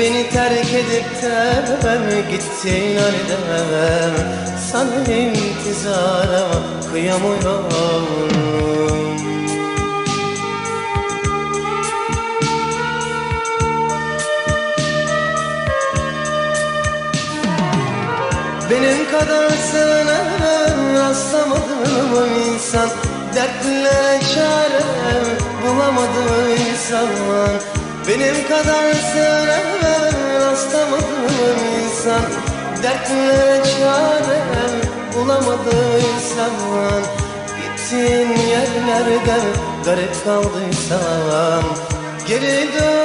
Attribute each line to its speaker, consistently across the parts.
Speaker 1: Beni terk edip de gittin halde Sana intizara kıyamıyorum. Benim kadar sevene rastlamadım insan. Dertlere çare bulamadıysan Benim kadar sevene rastlamadım insan Dertlere çare bulamadıysan Gittiğin yerlerde garip kaldıysan Geri dön.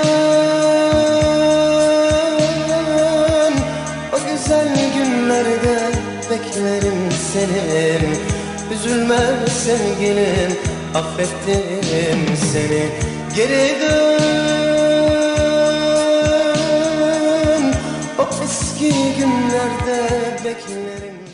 Speaker 1: O güzel günlerde beklerim seni. Üzülme sevgilim affettim seni. Geri dön eski günlerde beklerim.